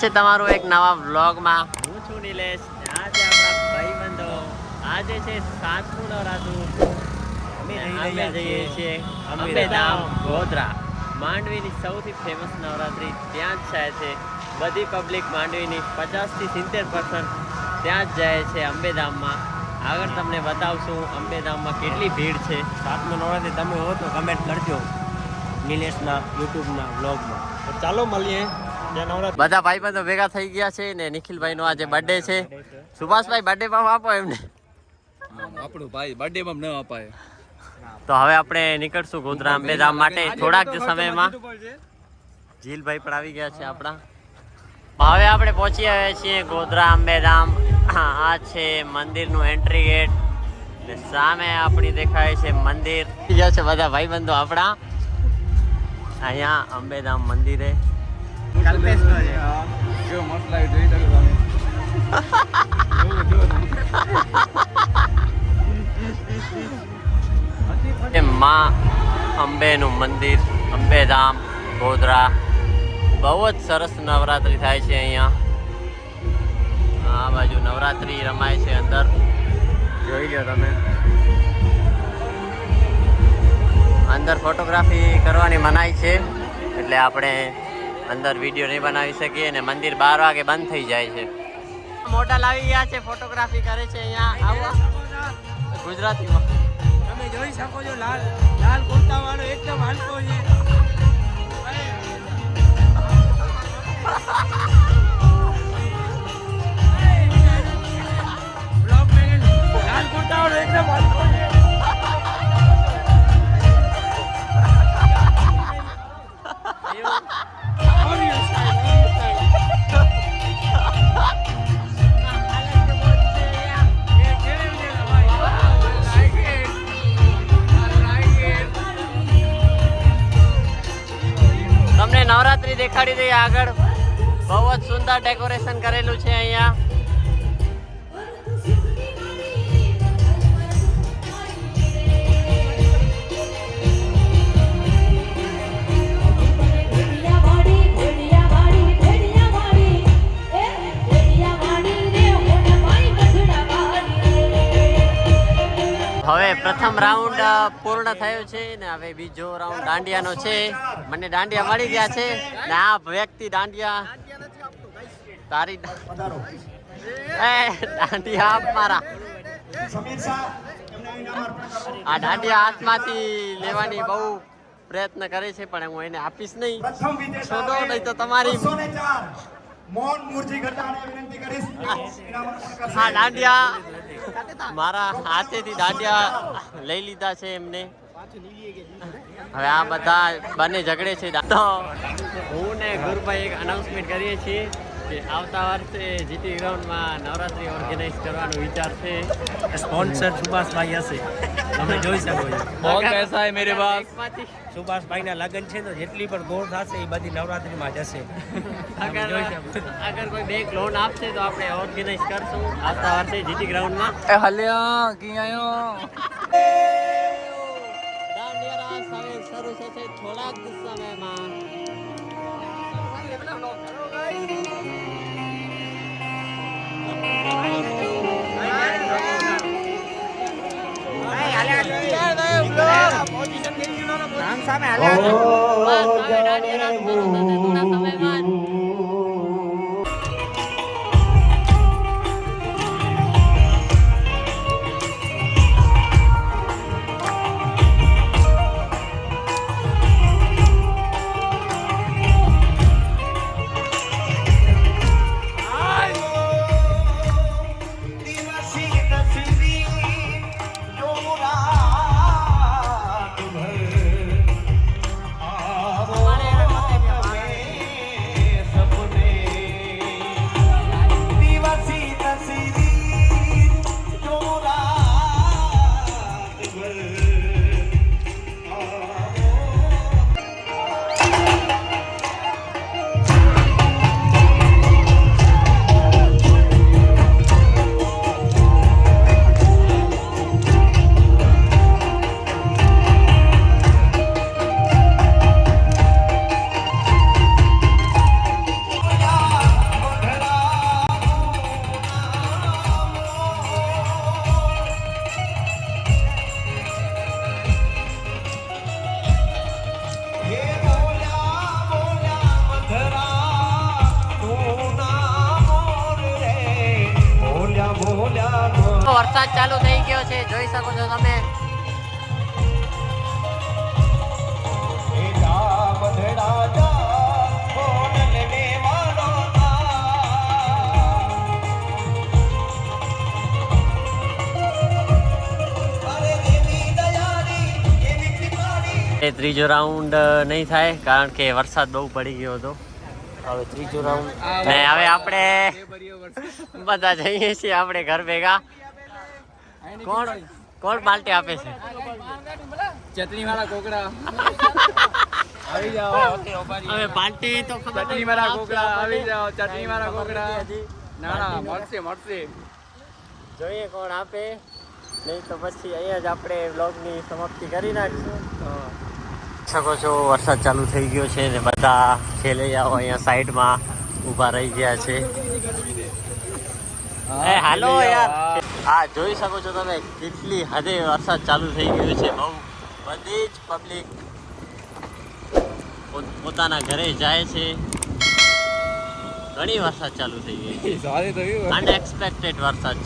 છે તમારું એક નવા વ્લોગમાં. હું છું નિલેશ આજે આપણા ભાઈબંધો આજે છે સાતમું નવરાત્રું. અમે જઈએ છીએ અંબેધામ ગોધરા. માંડવીની સૌથી ફેમસ નવરાત્રી ત્યાં જ થાય છે. બધી પબ્લિક માંડવીની પચાસથી સિત્તેર પર્સન્ટ ત્યાં જ જાય છે અંબેધામમાં આગળ તમને બતાવશું અંબેધામમાં કેટલી ભીડ છે. સાતમું નવરાત્રી તમે હો તો કમેન્ટ કરજો નિલેશના યુટ્યુબના બ્લોગમાં તો ચાલો મળીએ. ત્યાં ભાઈ બધા ભાઈબંધો ભેગા થઈ ગયા છે ને નિખિલભાઈનો આજે બર્થડે છે. સુભાષભાઈ બર્થડે માં આપો એમને. આપણું ભાઈ બર્થડે માં ન અપાય. તો હવે આપણે નીકળશું ગોધરા અંબેધામ માટે. થોડાક જ સમયમાં. જીલભાઈ પણ આવી ગયા છે આપણા. હવે આપણે પહોંચી આવ્યા છીએ ગોધરા અંબેધામ આ છે મંદિરનું એન્ટ્રી ગેટ ને સામે આપણી દેખાય છે મંદિર. ગયા છે બધા ભાઈબંધો આપણા. અહીંયા અંબેધામ મંદિરે. કેવો મસ્ત લાગે જોઈ શકો તમે. માં અંબેનું મંદિર અંબેધામ ગોધરા. બહુ જ સરસ નવરાત્રિ થાય છે અહીંયા. આ બાજુ નવરાત્રિ રમાય છે અંદર. જોઈ લો તમે. અંદર ફોટોગ્રાફી કરવાની મનાઈ છે. એટલે આપણે અંદર વીડિયો નહીં બનાવી શકીએ અને મંદિર બાર વાગે બંધ થઈ જાય છે. મોટા લાવી ગયા છે ફોટોગ્રાફી કરે છે અહીંયા. આવવા ગુજરાતીમાં. તમે જોઈ શકો છો લાલ લાલ કુર્તા વાળો એકદમ હલકો છે. દેખાડી આગળ. બહુ જ સુંદર ડેકોરેશન કરેલું છે અહીંયા. પ્રથમ રાઉન્ડ પૂર્ણ થયો છે ને હવે બીજો રાઉન્ડ દાંડિયાનો છે. મને દાંડિયા મળી ગયા છે ને આ વ્યક્તિ દાંડિયા તારી એ, દાંડિયા આપ મારા. આ દાંડિયા હાથમાંથી લેવાની બહુ પ્રયત્ન કરે છે, પણ હું એને આપીશ નહીં. છોડો, નહીં તો તમારી મોહન મૂર્તિ ઘટાડે વિનંતી કરીશ. આ દાંડિયા. મારા હાથેથી દાંડિયા લઈ લીધા છે એમને. હવે આ બધા બંને ઝઘડે છે. તો હું ને ગુરુભાઈ એક અનાઉન્સમેન્ટ કરીએ છીએ. કે આવતા વર્ષે જીટી ગ્રાઉન્ડમાં નવરાત્રી ઓર્ગેનાઇઝ કરવાનો વિચાર છે. સ્પોન્સર સુભાષભાઈ હશે. તમે જોઈ શકો છો. બહુ પૈસા હે મેરે પાસ સુભાષભાઈના લગ્ન છે તો જેટલી પણ ગોળ થશે એ બધી નવરાત્રીમાં જશે અગર. અગર કોઈ બેંક લોન આપશે તો આપણે ઓર્ગેનાઇઝ કરશું. આવતા વર્ષે જીટી ગ્રાઉન્ડમાં. એ હલ્યા કી આયો? શરૂ થશે થોડાક સમયમાં. બસ હવે વરસાદ ચાલુ થઈ ગયો છે. જોઈ શકો છો તમે. ત્રીજો રાઉન્ડ નહીં થાય, કારણ કે વરસાદ બહુ પડી ગયો હતો. હવે ત્રીજો રાઉન્ડ. ને હવે આપણે બધા જઈએ છીએ આપણે ઘર ભેગા. કોણ કોણ બાલટી આપે છે? ચટણી વાળા કોકડા. આવી જાઓ. હવે બાલટી તો ચટણી વાળા કોકડા. આવી જાઓ ચટણી વાળા કોકડા. ના ના મળશે મળશે. જોઈએ કોણ આપે. નહીં તો પછી અહીંયા જ આપણે વ્લોગની સમાપ્તિ કરી નાખશું. શકો છો વરસાદ ચાલુ થઈ ગયો છે ને બધા ખેલૈયાઓ અહીંયા સાઈડમાં ઊભા રહી ગયા છે. હાલો યાર. હા જોઈ શકો છો તમે કેટલી હદે વરસાદ ચાલુ થઈ ગયો છે. બહુ બધી જ પબ્લિક પોતાના ઘરે જાય છે. ઘણી વરસાદ ચાલુ થઈ ગઈ અનએક્સપેક્ટેડ વરસાદ